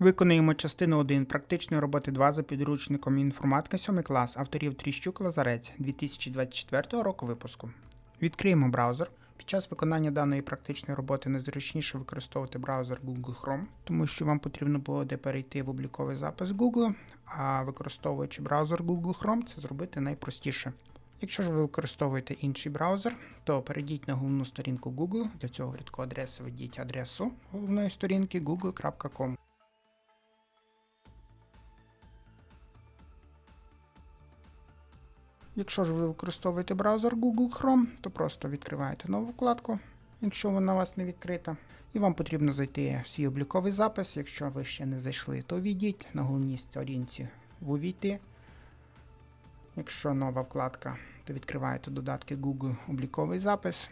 Виконуємо частину 1 практичної роботи 2 за підручником інформатика 7 клас авторів Тріщук Лазарець 2024 року випуску. Відкриємо браузер. Під час виконання даної практичної роботи найзручніше використовувати браузер Google Chrome, тому що вам потрібно буде перейти в обліковий запис Google, а використовуючи браузер Google Chrome, це зробити найпростіше. Якщо ж ви використовуєте інший браузер, то перейдіть на головну сторінку Google. Для цього рядку адреси введіть адресу головної сторінки google.com. Якщо ж ви використовуєте браузер Google Chrome, то просто відкриваєте нову вкладку, якщо вона у вас не відкрита. І вам потрібно зайти в свій обліковий запис. Якщо ви ще не зайшли, то введіть на головній сторінці в увійти. Якщо нова вкладка, то відкриваєте додатки Google обліковий запис.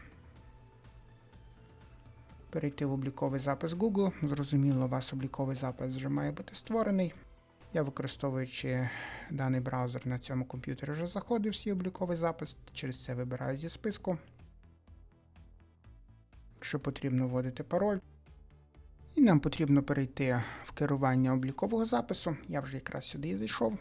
Перейти в обліковий запис Google. Зрозуміло, у вас обліковий запис вже має бути створений. Я використовуючи даний браузер на цьому комп'ютері вже заходив свій обліковий запис, через це вибираю зі списку. Якщо потрібно вводити пароль. І нам потрібно перейти в керування облікового запису. Я вже якраз сюди і зайшов.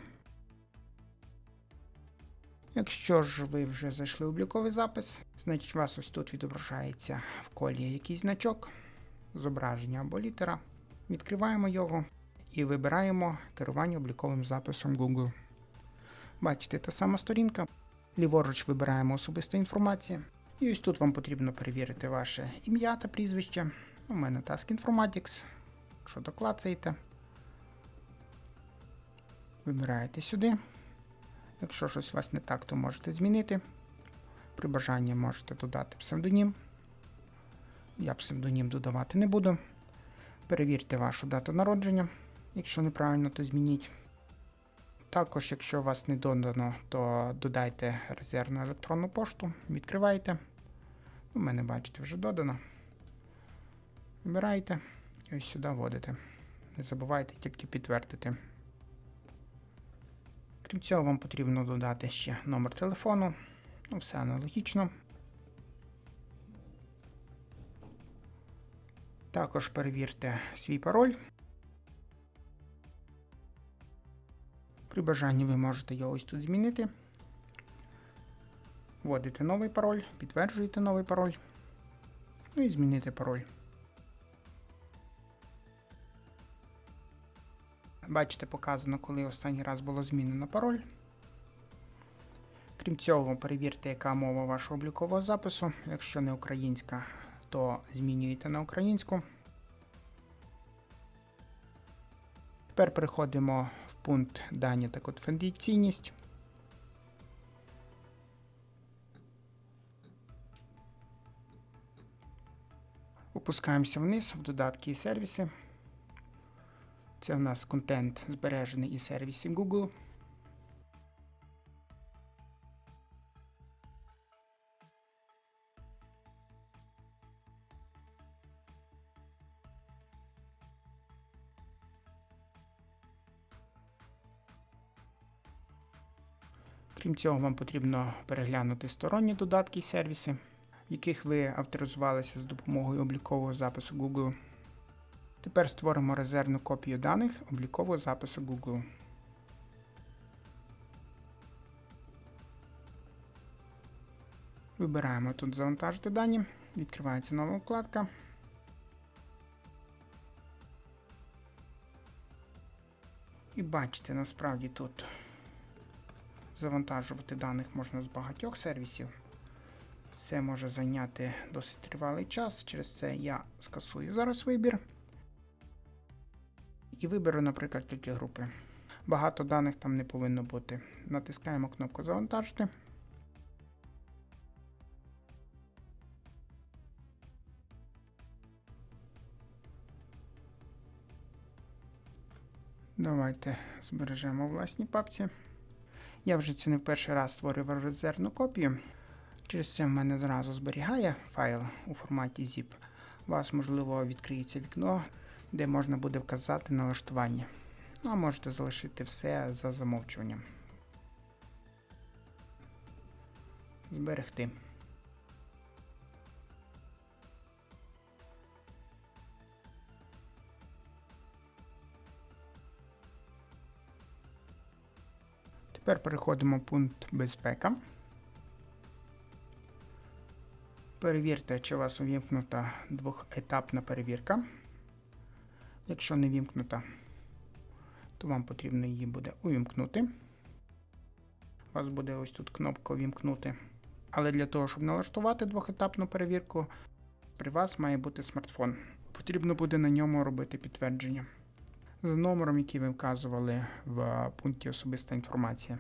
Якщо ж ви вже зайшли в обліковий запис, значить у вас ось тут відображається в колі якийсь значок, зображення або літера. Відкриваємо його і вибираємо керування обліковим записом Google. Бачите, та сама сторінка. Ліворуч вибираємо особиста інформація. І ось тут вам потрібно перевірити ваше ім'я та прізвище. У мене Task Informatics. Якщо доклацаєте, вибираєте сюди. Якщо щось у вас не так, то можете змінити. При бажанні можете додати псевдонім. Я псевдонім додавати не буду. Перевірте вашу дату народження. Якщо неправильно, то змініть. Також, якщо у вас не додано, то додайте резервну електронну пошту, відкривайте. У мене, бачите, вже додано. Вибираєте і ось сюди вводите. Не забувайте тільки підтвердити. Крім цього, вам потрібно додати ще номер телефону. Ну, все аналогічно. Також перевірте свій пароль. При бажанні ви можете його ось тут змінити. Вводите новий пароль, підтверджуєте новий пароль. Ну і змінити пароль. Бачите, показано, коли останній раз було змінено пароль. Крім цього, перевірте, яка мова вашого облікового запису. Якщо не українська, то змінюєте на українську. Тепер переходимо пункт дані та конфіденційність. Опускаємося вниз в додатки і сервіси. Це в нас контент збережений із сервісів Google. Крім цього, вам потрібно переглянути сторонні додатки і сервіси, в яких ви авторизувалися з допомогою облікового запису Google. Тепер створимо резервну копію даних облікового запису Google. Вибираємо тут завантажити дані, відкривається нова вкладка. І бачите, насправді тут завантажувати даних можна з багатьох сервісів. Це може зайняти досить тривалий час, через це я скасую зараз вибір. І виберу, наприклад, тільки групи. Багато даних там не повинно бути. Натискаємо кнопку Завантажити. Давайте збережемо у власній папці. Я вже це не в перший раз створював резервну копію. Через це в мене зразу зберігає файл у форматі zip. У вас, можливо, відкриється вікно, де можна буде вказати налаштування. Ну, а можете залишити все за замовчуванням. Зберегти. Тепер переходимо в пункт безпека. Перевірте, чи у вас увімкнута двохетапна перевірка. Якщо не вімкнута, то вам потрібно її буде увімкнути. У вас буде ось тут кнопка Увімкнути. Але для того, щоб налаштувати двохетапну перевірку, при вас має бути смартфон. Потрібно буде на ньому робити підтвердження за номером, який ви вказували в пункті Особиста інформація.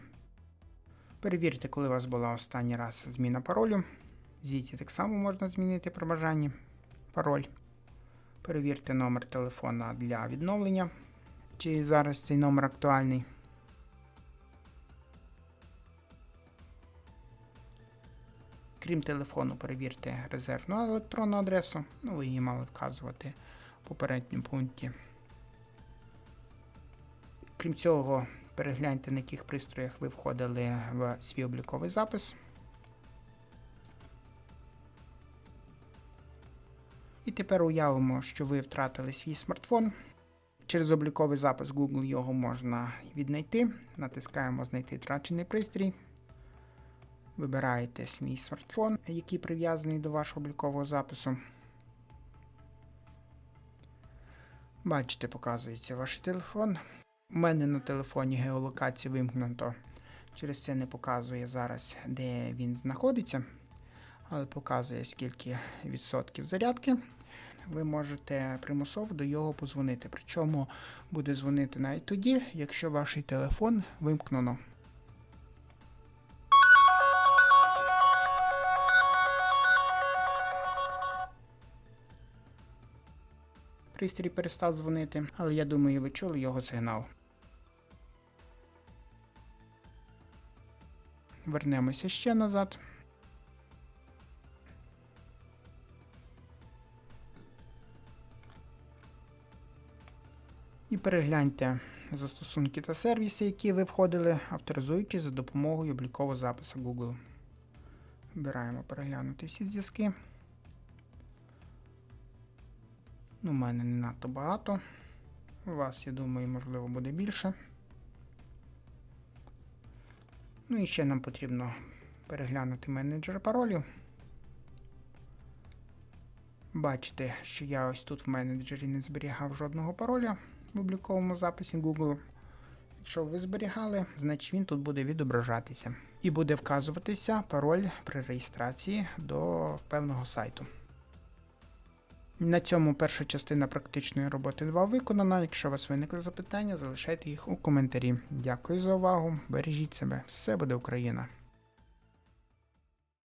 Перевірте, коли у вас була останній раз зміна паролю. Звідси так само можна змінити при бажанні пароль. Перевірте номер телефона для відновлення, чи зараз цей номер актуальний. Крім телефону, перевірте резервну електронну адресу. Ну, ви її мали вказувати в попередньому пункті. Крім цього, перегляньте, на яких пристроях ви входили в свій обліковий запис. І тепер уявимо, що ви втратили свій смартфон. Через обліковий запис Google його можна віднайти. Натискаємо Знайти втрачений пристрій. Вибираєте свій смартфон, який прив'язаний до вашого облікового запису. Бачите, показується ваш телефон. У мене на телефоні геолокація вимкнуто. Через це не показує зараз, де він знаходиться, але показує скільки відсотків зарядки. Ви можете примусово до його позвонити. Причому буде дзвонити навіть тоді, якщо ваш телефон вимкнено. Пристрій перестав дзвонити, але я думаю, ви чули його сигнал. Вернемося ще назад. І перегляньте застосунки та сервіси, які ви входили, авторизуючи за допомогою облікового запису Google. Вибираємо переглянути всі зв'язки. Ну, у мене не надто багато. У вас, я думаю, можливо, буде більше. Ну і ще нам потрібно переглянути менеджер паролів. Бачите, що я ось тут в менеджері не зберігав жодного пароля в обліковому записі Google. Якщо ви зберігали, значить він тут буде відображатися. І буде вказуватися пароль при реєстрації до певного сайту. На цьому перша частина практичної роботи 2 виконана. Якщо у вас виникли запитання, залишайте їх у коментарі. Дякую за увагу. Бережіть себе. Все буде Україна!